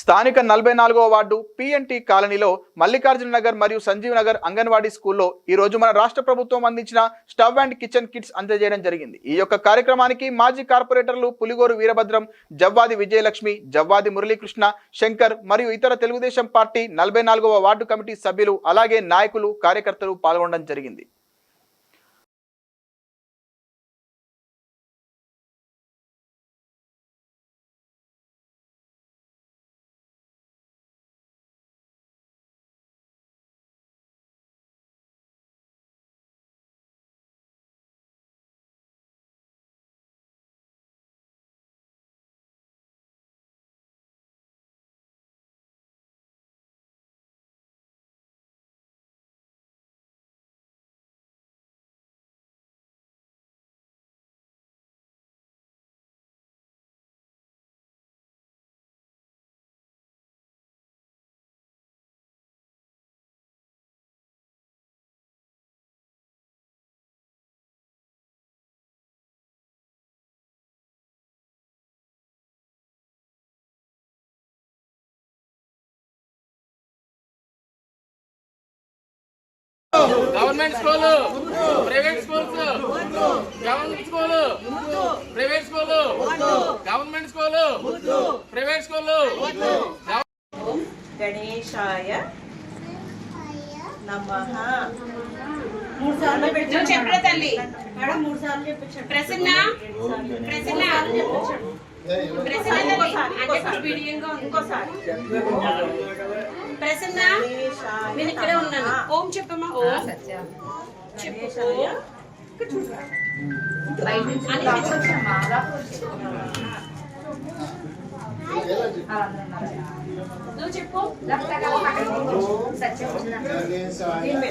స్థానిక నలభై నాలుగవ వార్డు పిఎన్టీ కాలనీలో మల్లికార్జున నగర్ మరియు సంజీవ్ నగర్ అంగన్వాడీ స్కూల్లో ఈ రోజు మన రాష్ట్ర ప్రభుత్వం అందించిన స్టవ్ అండ్ కిచెన్ కిట్స్ అందజేయడం జరిగింది. ఈ యొక్క కార్యక్రమానికి మాజీ కార్పొరేటర్లు పులిగోరు వీరభద్రం జవ్వాది విజయలక్ష్మి జవ్వాది మురళీకృష్ణ శంకర్ మరియు ఇతర తెలుగుదేశం పార్టీ నలభై నాలుగవ వార్డు కమిటీ సభ్యులు అలాగే నాయకులు కార్యకర్తలు పాల్గొనడం జరిగింది. Government school private schools government school private school government school private school గణేశాయ నమః. మూడు సార్లు పెట్టి నువ్వు చెప్పరా తల్లి. మేడం మూడు సార్లు చెప్పించండి ప్రసన్న ప్రసన్న. ప్రసన్న ఇంకోసారి ప్రసన్న నేను ఇక్కడే ఉన్నాను. ఓం చెప్పమ్మా. ఓం. చెప్పు. నువ్వు చెప్పు. మీద.